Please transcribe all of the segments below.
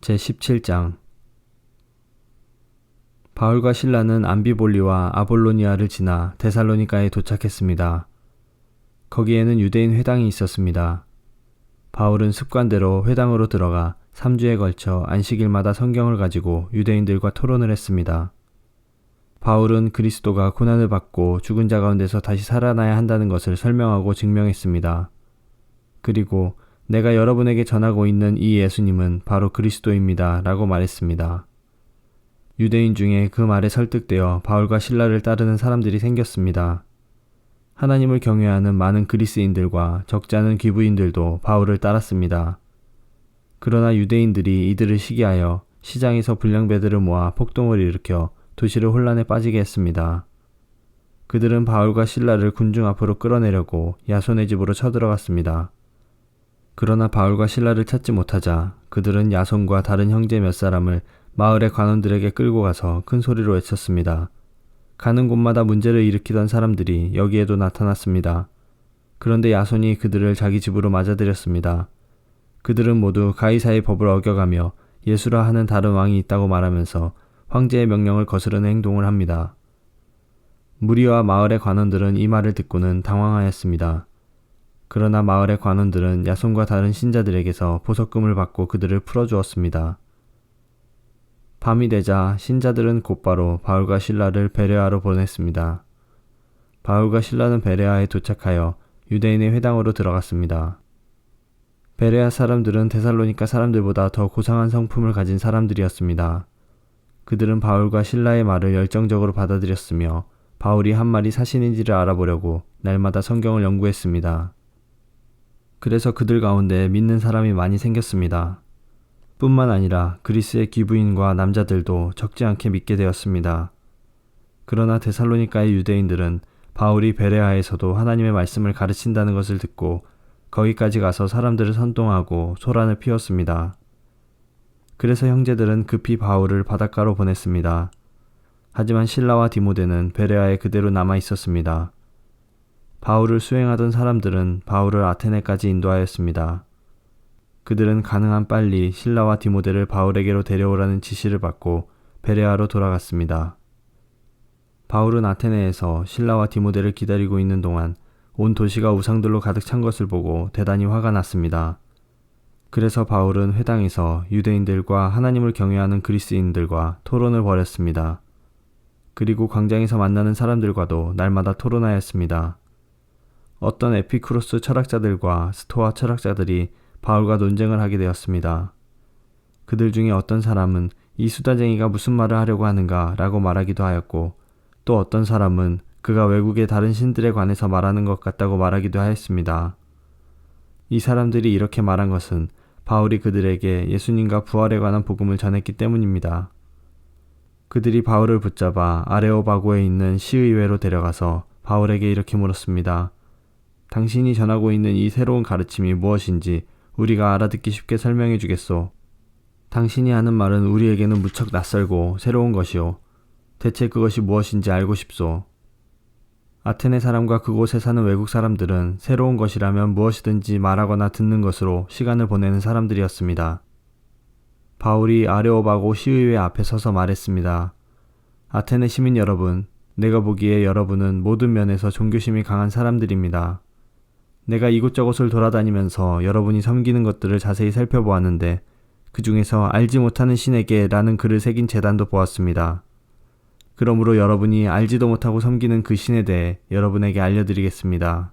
제17장 바울과 신라는 암비볼리와 아볼로니아를 지나 데살로니가에 도착했습니다. 거기에는 유대인 회당이 있었습니다. 바울은 습관대로 회당으로 들어가 3주에 걸쳐 안식일마다 성경을 가지고 유대인들과 토론을 했습니다. 바울은 그리스도가 고난을 받고 죽은 자 가운데서 다시 살아나야 한다는 것을 설명하고 증명했습니다. 그리고 내가 여러분에게 전하고 있는 이 예수님은 바로 그리스도입니다. 라고 말했습니다. 유대인 중에 그 말에 설득되어 바울과 신라를 따르는 사람들이 생겼습니다. 하나님을 경외하는 많은 그리스인들과 적지 않은 귀부인들도 바울을 따랐습니다. 그러나 유대인들이 이들을 시기하여 시장에서 불량배들을 모아 폭동을 일으켜 도시를 혼란에 빠지게 했습니다. 그들은 바울과 신라를 군중 앞으로 끌어내려고 야손의 집으로 쳐들어갔습니다. 그러나 바울과 신라를 찾지 못하자 그들은 야손과 다른 형제 몇 사람을 마을의 관원들에게 끌고 가서 큰 소리로 외쳤습니다. 가는 곳마다 문제를 일으키던 사람들이 여기에도 나타났습니다. 그런데 야손이 그들을 자기 집으로 맞아들였습니다. 그들은 모두 가이사의 법을 어겨가며 예수라 하는 다른 왕이 있다고 말하면서 황제의 명령을 거스르는 행동을 합니다. 무리와 마을의 관원들은 이 말을 듣고는 당황하였습니다. 그러나 마을의 관원들은 야손과 다른 신자들에게서 보석금을 받고 그들을 풀어주었습니다. 밤이 되자 신자들은 곧바로 바울과 신라를 베레아로 보냈습니다. 바울과 신라는 베레아에 도착하여 유대인의 회당으로 들어갔습니다. 베레아 사람들은 데살로니카 사람들보다 더 고상한 성품을 가진 사람들이었습니다. 그들은 바울과 신라의 말을 열정적으로 받아들였으며 바울이 한 말이 사실인지를 알아보려고 날마다 성경을 연구했습니다. 그래서 그들 가운데 믿는 사람이 많이 생겼습니다. 뿐만 아니라 그리스의 기부인과 남자들도 적지 않게 믿게 되었습니다. 그러나 데살로니카의 유대인들은 바울이 베레아에서도 하나님의 말씀을 가르친다는 것을 듣고 거기까지 가서 사람들을 선동하고 소란을 피웠습니다. 그래서 형제들은 급히 바울을 바닷가로 보냈습니다. 하지만 신라와 디모데는 베레아에 그대로 남아 있었습니다. 바울을 수행하던 사람들은 바울을 아테네까지 인도하였습니다. 그들은 가능한 빨리 신라와 디모데를 바울에게로 데려오라는 지시를 받고 베레아로 돌아갔습니다. 바울은 아테네에서 신라와 디모데를 기다리고 있는 동안 온 도시가 우상들로 가득 찬 것을 보고 대단히 화가 났습니다. 그래서 바울은 회당에서 유대인들과 하나님을 경외하는 그리스인들과 토론을 벌였습니다. 그리고 광장에서 만나는 사람들과도 날마다 토론하였습니다. 어떤 에피쿠로스 철학자들과 스토아 철학자들이 바울과 논쟁을 하게 되었습니다. 그들 중에 어떤 사람은 이 수다쟁이가 무슨 말을 하려고 하는가 라고 말하기도 하였고 또 어떤 사람은 그가 외국의 다른 신들에 관해서 말하는 것 같다고 말하기도 하였습니다. 이 사람들이 이렇게 말한 것은 바울이 그들에게 예수님과 부활에 관한 복음을 전했기 때문입니다. 그들이 바울을 붙잡아 아레오바고에 있는 시의회로 데려가서 바울에게 이렇게 물었습니다. 당신이 전하고 있는 이 새로운 가르침이 무엇인지 우리가 알아듣기 쉽게 설명해 주겠소. 당신이 하는 말은 우리에게는 무척 낯설고 새로운 것이오. 대체 그것이 무엇인지 알고 싶소. 아테네 사람과 그곳에 사는 외국 사람들은 새로운 것이라면 무엇이든지 말하거나 듣는 것으로 시간을 보내는 사람들이었습니다. 바울이 아레오바고 시의회 앞에 서서 말했습니다. 아테네 시민 여러분, 내가 보기에 여러분은 모든 면에서 종교심이 강한 사람들입니다. 내가 이곳저곳을 돌아다니면서 여러분이 섬기는 것들을 자세히 살펴보았는데 그 중에서 알지 못하는 신에게 라는 글을 새긴 재단도 보았습니다. 그러므로 여러분이 알지도 못하고 섬기는 그 신에 대해 여러분에게 알려드리겠습니다.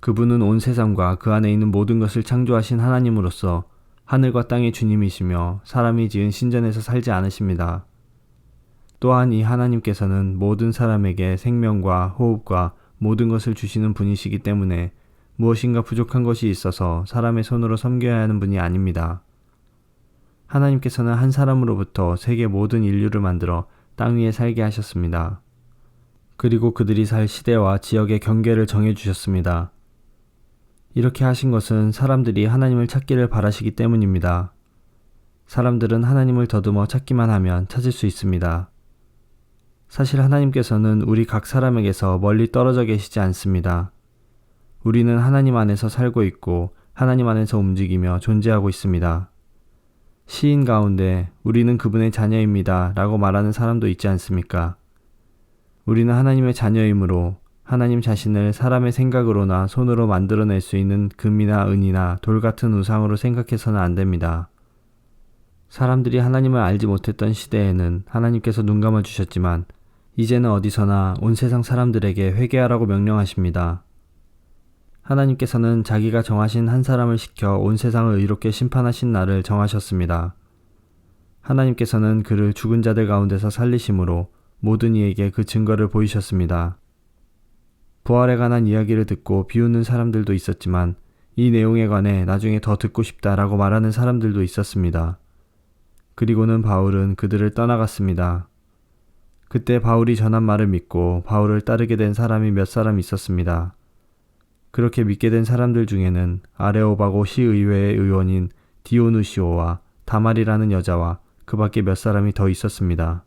그분은 온 세상과 그 안에 있는 모든 것을 창조하신 하나님으로서 하늘과 땅의 주님이시며 사람이 지은 신전에서 살지 않으십니다. 또한 이 하나님께서는 모든 사람에게 생명과 호흡과 모든 것을 주시는 분이시기 때문에 무엇인가 부족한 것이 있어서 사람의 손으로 섬겨야 하는 분이 아닙니다. 하나님께서는 한 사람으로부터 세계 모든 인류를 만들어 땅 위에 살게 하셨습니다. 그리고 그들이 살 시대와 지역의 경계를 정해 주셨습니다. 이렇게 하신 것은 사람들이 하나님을 찾기를 바라시기 때문입니다. 사람들은 하나님을 더듬어 찾기만 하면 찾을 수 있습니다. 사실 하나님께서는 우리 각 사람에게서 멀리 떨어져 계시지 않습니다. 우리는 하나님 안에서 살고 있고 하나님 안에서 움직이며 존재하고 있습니다. 시인 가운데 우리는 그분의 자녀입니다. 라고 말하는 사람도 있지 않습니까? 우리는 하나님의 자녀이므로 하나님 자신을 사람의 생각으로나 손으로 만들어낼 수 있는 금이나 은이나 돌 같은 우상으로 생각해서는 안 됩니다. 사람들이 하나님을 알지 못했던 시대에는 하나님께서 눈 감아 주셨지만 이제는 어디서나 온 세상 사람들에게 회개하라고 명령하십니다. 하나님께서는 자기가 정하신 한 사람을 시켜 온 세상을 의롭게 심판하신 날을 정하셨습니다. 하나님께서는 그를 죽은 자들 가운데서 살리심으로 모든 이에게 그 증거를 보이셨습니다. 부활에 관한 이야기를 듣고 비웃는 사람들도 있었지만 이 내용에 관해 나중에 더 듣고 싶다라고 말하는 사람들도 있었습니다. 그리고는 바울은 그들을 떠나갔습니다. 그때 바울이 전한 말을 믿고 바울을 따르게 된 사람이 몇 사람 있었습니다. 그렇게 믿게 된 사람들 중에는 아레오바고 시의회의 의원인 디오누시오와 다말이라는 여자와 그 밖에 몇 사람이 더 있었습니다.